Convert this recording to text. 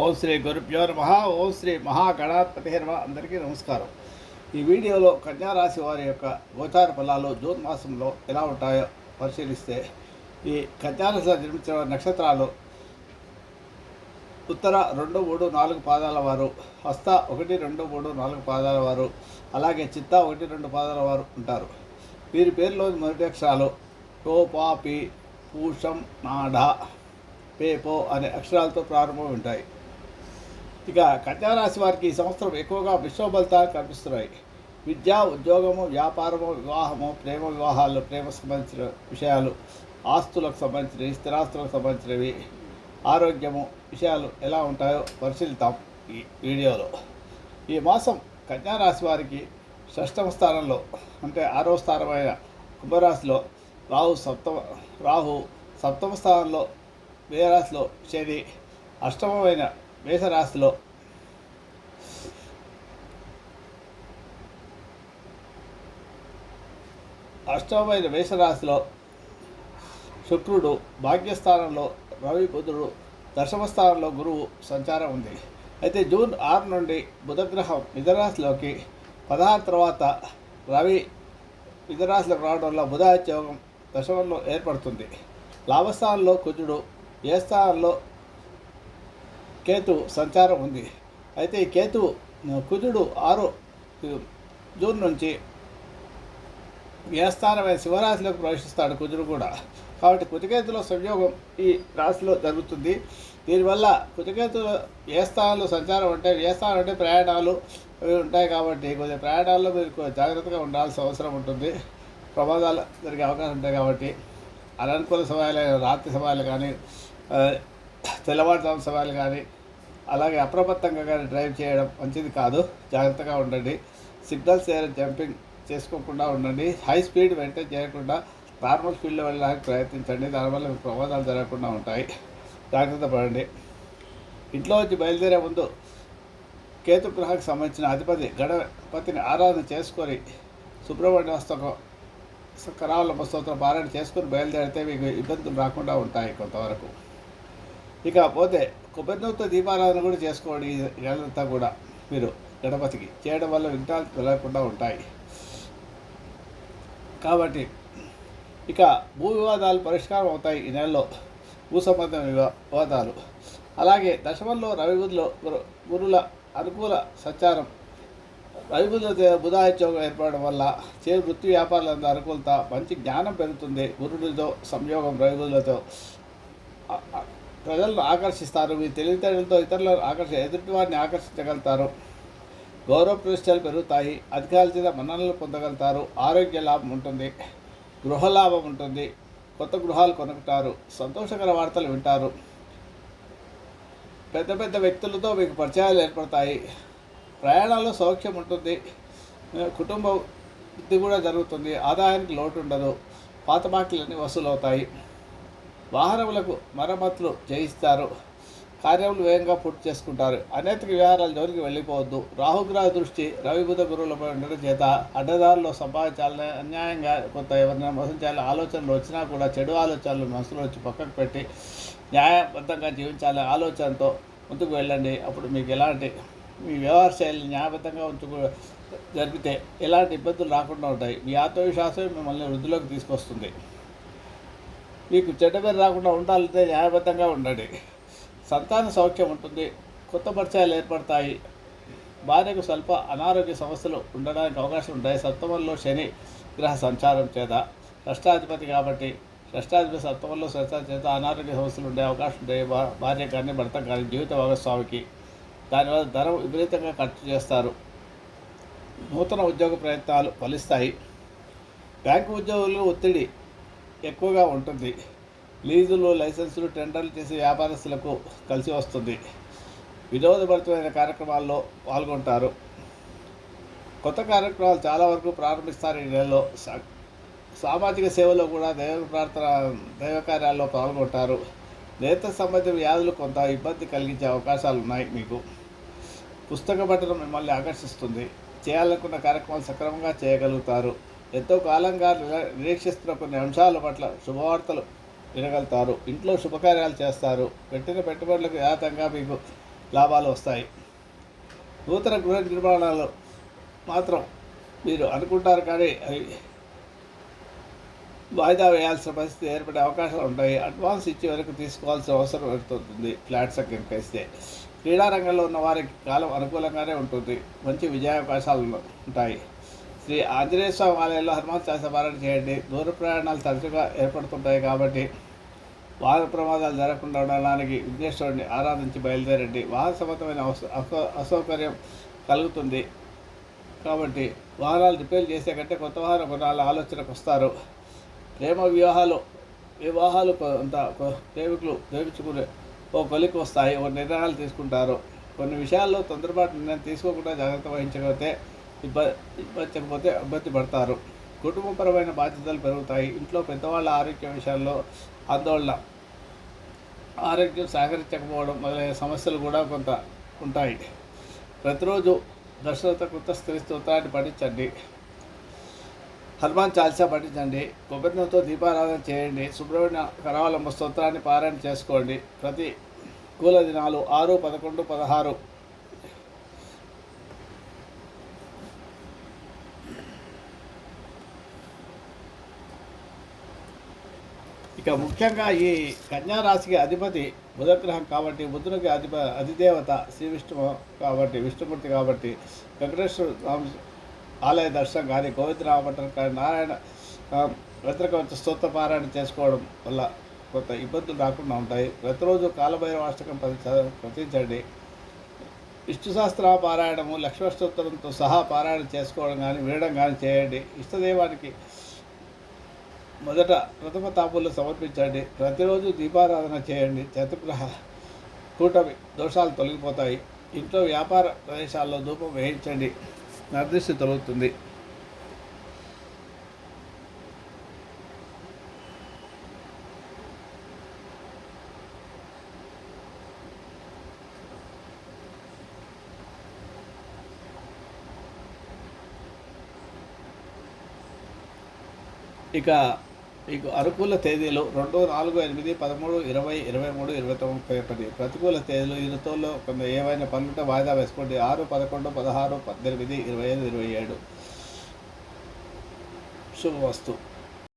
ఓం శ్రీ గురుభ్యో నమ. ఓం శ్రీ మహాగణాధిపతి నమ. అందరికీ నమస్కారం. ఈ వీడియోలో కన్యారాశి వారి యొక్క గోచార ఫలాలు జూన్ మాసంలో ఎలా ఉంటాయో పరిశీలిస్తే ఈ కన్యా రాశిలో జన్మించిన నక్షత్రాలు ఉత్తర రెండు మూడు నాలుగు పాదాల వారు హస్త ఒకటి రెండు మూడు నాలుగు పాదాల వారు అలాగే చిత్త ఒకటి రెండు పాదాల వారు ఉంటారు. వీరి పేరులోని మొదటి అక్షరాలు టో పూషం నాడ పేపో అనే అక్షరాలతో ప్రారంభం ఉంటాయి. ఇక కన్యారాశి వారికి ఈ సంవత్సరం ఎక్కువగా విశ్వబలితాలు కనిపిస్తున్నాయి. విద్య ఉద్యోగము వ్యాపారము వివాహము ప్రేమ వివాహాలు ప్రేమ సంబంధించిన విషయాలు ఆస్తులకు సంబంధించినవి స్థిరాస్తులకు సంబంధించినవి ఆరోగ్యము విషయాలు ఎలా ఉంటాయో పరిశీలిద్దాం ఈ వీడియోలో. ఈ మాసం కన్యారాశి వారికి షష్టమ స్థానంలో అంటే ఆరో స్థానమైన కుంభరాశిలో రాహు సప్తమ రాహు సప్తమ స్థానంలో మేరాశిలో శని అష్టమమైన మేషరాశిలో అష్టమైన మేషరాశిలో శుక్రుడు భాగ్యస్థానంలో రవి బుధుడు దశమ స్థానంలో గురువు సంచారం ఉంది. అయితే జూన్ ఆరు నుండి బుధగ్రహం మిథరాశిలోకి పదహారు తర్వాత రవి మిథరాశిలోకి రావడం వల్ల బుధాత్యోగం దశమంలో ఏర్పడుతుంది. లాభస్థానంలో కుజుడు ఏ స్థానంలో కేతు సంచారం ఉంది. అయితే ఈ కేతు కుజుడు ఆరు జూన్ నుంచి ఏ శివరాశిలోకి ప్రవేశిస్తాడు కుజుడు కూడా. కాబట్టి కుతికేతులో సంయోగం ఈ రాశిలో జరుగుతుంది. దీనివల్ల కుజకేతుల ఏ స్థానంలో సంచారం అంటే ఏ స్థానం అంటే ప్రయాణాలు అవి ఉంటాయి కాబట్టి కొద్దిగా ప్రయాణాల్లో మీరు జాగ్రత్తగా ఉండాల్సిన అవసరం ఉంటుంది. ప్రమాదాలు జరిగే అవకాశం ఉంటాయి కాబట్టి. అననుకూల సమయాలు రాత్రి సమయాలు కానీ తెల్లవారుజాము సమయాలు కానీ అలాగే అప్రమత్తంగా కానీ డ్రైవ్ చేయడం మంచిది కాదు. జాగ్రత్తగా ఉండండి. సిగ్నల్స్ ఏదైనా జంపింగ్ చేసుకోకుండా ఉండండి. హై స్పీడ్ వెంటనే చేయకుండా నార్మల్ స్పీడ్లో వెళ్ళడానికి ప్రయత్నించండి. దానివల్ల మీకు ప్రమాదాలు జరగకుండా ఉంటాయి. జాగ్రత్త పడండి. ఇంట్లో వచ్చి బయలుదేరే ముందు కేతు గ్రహానికి సంబంధించిన అధిపతి గణపతిని ఆరాధన చేసుకొని సుబ్రహ్మణ్య వస్తకం కరావల స్తోత్రం పారాయణ చేసుకొని బయలుదేరితే మీకు ఇబ్బందులు రాకుండా ఉంటాయి కొంతవరకు. ఇక పోతే కొబ్బరినూతో దీపారాధన కూడా చేసుకోండి ఈ కూడా మీరు గణపతికి. చేయడం వల్ల విఘ్నాలు తొలగకుండా ఉంటాయి. కాబట్టి ఇక భూ వివాదాలు పరిష్కారం అవుతాయి ఈ నెలలో. భూ సంబంధమైన వివాదాలు. అలాగే దశమంలో రవి బుధులో గురు- గురుల అనుకూల సంచారం. రవి బుధుల బుధాయోగం ఏర్పడడం వల్ల చే వృత్తి వ్యాపారాలందు అనుకూలత మంచి జ్ఞానం పెరుగుతుంది. గురుడితో సంయోగం రవి బుధులతో ప్రజలను ఆకర్షిస్తారు. మీ తెలివితేటలతో ఇతరులను ఆకర్షి ఎదుటి వారిని ఆకర్షించగలుగుతారు. గౌరవ ప్రతిష్టలు పెరుగుతాయి. అధికారుల చేత మన్ననలు పొందగలుగుతారు. ఆరోగ్య లాభం ఉంటుంది. గృహ లాభం ఉంటుంది. కొత్త గృహాలు కొనుక్కుంటారు. సంతోషకర వార్తలు వింటారు. పెద్ద పెద్ద వ్యక్తులతో మీకు పరిచయాలు ఏర్పడతాయి. ప్రయాణాల్లో సౌఖ్యం ఉంటుంది. కుటుంబ వృద్ధి కూడా జరుగుతుంది. ఆదాయానికి లోటు ఉండదు. పాత బాకీలన్నీ వసూలవుతాయి. వాహనములకు మరమ్మతులు చేయిస్తారు. కార్యములు వేగంగా పూర్తి చేసుకుంటారు. అనేతిక వ్యవహారాల జోలికి వెళ్ళిపోవద్దు. రాహుగ్రహ దృష్టి రవిబుధ గురువులపై ఉండడం చేత అడ్డదారుల్లో సంపాదించాలని అన్యాయంగా కొంత ఎవరినైనా మోసం చేయాలని ఆలోచనలు వచ్చినా కూడా చెడు ఆలోచనలు మనసులో వచ్చి పక్కకు పెట్టి న్యాయబద్ధంగా జీవించాలనే ఆలోచనతో ముందుకు వెళ్ళండి. అప్పుడు మీకు ఎలాంటి మీ వ్యవహార శైలిని న్యాయబద్ధంగా ఉంచుకు జరిపితే ఎలాంటి ఇబ్బందులు రాకుండా ఉంటాయి. మీ ఆత్మవిశ్వాసం మిమ్మల్ని వృద్ధిలోకి తీసుకొస్తుంది. మీకు చెడ్డ పేరు రాకుండా ఉండాలంటే న్యాయబద్ధంగా ఉండండి. సంతాన సౌఖ్యం ఉంటుంది కొత్త పరిచయాలు ఏర్పడతాయి. భార్యకు స్వల్ప అనారోగ్య సమస్యలు ఉండడానికి అవకాశం ఉంటాయి. సప్తమంలో శని గ్రహ సంచారం చేత షష్టాధిపతి కాబట్టి షష్టాధిపతి సప్తమంలో సంచారం చేత అనారోగ్య సమస్యలు ఉండే అవకాశం ఉంటాయి భా- భార్య కానీ భర్త కానీ జీవిత భాగస్వామికి దానివల్ల ధనం విపరీతంగా ఖర్చు చేస్తారు. నూతన ఉద్యోగ ప్రయత్నాలు ఫలిస్తాయి. బ్యాంకు ఉద్యోగులు ఒత్తిడి ఎక్కువగా ఉంటుంది. లీజులు లైసెన్సులు టెండర్లు చేసే వ్యాపారస్తులకు కలిసి వస్తుంది. వినోదభరితమైన కార్యక్రమాల్లో పాల్గొంటారు. కొత్త కార్యక్రమాలు చాలా వరకు ప్రారంభిస్తారు ఈ నెలలో. సా- సామాజిక సేవలో కూడా దైవ ప్రార్థన దైవ కార్యాల్లో పాల్గొంటారు. నేత్ర సంబంధిత వ్యాధులు కొంత ఇబ్బంది కలిగించే అవకాశాలు ఉన్నాయి మీకు. పుస్తక పఠనం మిమ్మల్ని ఆకర్షిస్తుంది. చేయాలనుకున్న కార్యక్రమాలు సక్రమంగా చేయగలుగుతారు. ఎంతో కాలంగా నిరీక్షిస్తున్న కొన్ని అంశాల పట్ల శుభవార్తలు వినగలుగుతారు. ఇంట్లో శుభకార్యాలు చేస్తారు. పెట్టిన పెట్టుబడులకు యాతంగా మీకు లాభాలు వస్తాయి. నూతన గృహ నిర్మాణాలు మాత్రం మీరు అనుకుంటారు కానీ అవి వాయిదా వేయాల్సిన పరిస్థితి ఏర్పడే అవకాశాలు ఉంటాయి. అడ్వాన్స్ ఇచ్చే వరకు తీసుకోవాల్సిన అవసరం ఏర్పడుతుంది. ఫ్లాట్స్ ఇస్తే క్రీడారంగంలో ఉన్న వారికి కాలం అనుకూలంగానే ఉంటుంది. మంచి విజయావకాశాలు ఉంటాయి. శ్రీ ఆంజనేయ స్వామి ఆలయంలో హనుమాన్ చాలీస పారాయణ చేయండి. దూర ప్రయాణాలు తరచుగా ఏర్పడుతుంటాయి కాబట్టి వాహన ప్రమాదాలు జరగకుండా ఉండడానికి విఘ్నేశ్వరుడిని ఆరాధించి బయలుదేరండి. వాహన సంబంధమైన అసౌ- అసౌకర్యం కలుగుతుంది కాబట్టి వాహనాలు రిపేర్ చేసే కంటే కొత్త వాహనం కొనాల ఆలోచనకు వస్తారు. ప్రేమ వివాహాలు వివాహాలు కొంత ప్రేమికులు ప్రేమించుకునే ఓ కొలికి వస్తాయి ఓ నిర్ణయాలు తీసుకుంటారు. కొన్ని విషయాల్లో తొందరపాటు నిర్ణయం తీసుకోకుండా జాగ్రత్త వహించకపోతే ఇబ్బందించకపోతే ఇబ్బంది పడతారు. కుటుంబపరమైన బాధ్యతలు పెరుగుతాయి. ఇంట్లో పెద్దవాళ్ళ ఆరోగ్య విషయాల్లో ఆందోళన. ఆరోగ్యం సహకరించకపోవడం మొదలైన సమస్యలు కూడా కొంత ఉంటాయి. ప్రతిరోజు దశరథ కృత స్త్రీ స్తోత్రాన్ని పఠించండి. హనుమాన్ చాలీసా పఠించండి. కొబ్బరినతో దీపారాధన చేయండి. సుబ్రహ్మణ్య కరావలంబ స్తోత్రాన్ని పారాయణ చేసుకోండి. ప్రతి కూల దినాలు ఆరు పదకొండు పదహారు ఇక ముఖ్యంగా ఈ కన్యారాశికి అధిపతి బుధగ్రహం కాబట్టి బుధునికి అధిప అధిదేవత శ్రీ విష్ణువు కాబట్టి విష్ణుమూర్తి కాబట్టి వెంకటేశ్వర స్వామి ఆలయ దర్శనం కానీ గోవిందరామపట్నం కానీ నారాయణ ఆ, వ్యతిరేక స్తోత్ర చేసుకోవడం వల్ల కొంత ఇబ్బందులు రాకుండా ఉంటాయి. ప్రతిరోజు కాలభైరవ అష్టకం ప్రతించండి చ- విష్ణు శాస్త్ర పారాయణము లక్ష్మణ స్తోత్రంతో సహా పారాయణ చేసుకోవడం కానీ వినడం కానీ చేయండి. ఇష్టదైవానికి మొదట ప్రథమ తాపులు సమర్పించండి. ప్రతిరోజు దీపారాధన చేయండి. చతుగ్రహ కూటమి దోషాలు తొలగిపోతాయి. ఇంట్లో వ్యాపార ప్రదేశాల్లో ధూపం వేయించండి. నర్దిష్టి తొలగుతుంది. ఇక మీకు అనుకూల తేదీలు రెండు నాలుగు ఎనిమిది పదమూడు ఇరవై ఇరవై మూడు ఇరవై తొమ్మిది ముప్పై ఒకటి. ప్రతికూల తేదీలు ఈ ఋతువుల్లో కొంత ఏవైనా పనులుంటే వాయిదా వేసుకోండి. ఆరు పదకొండు పదహారు పద్దెనిమిది ఇరవై ఐదు ఇరవై ఏడు. శుభవస్తు.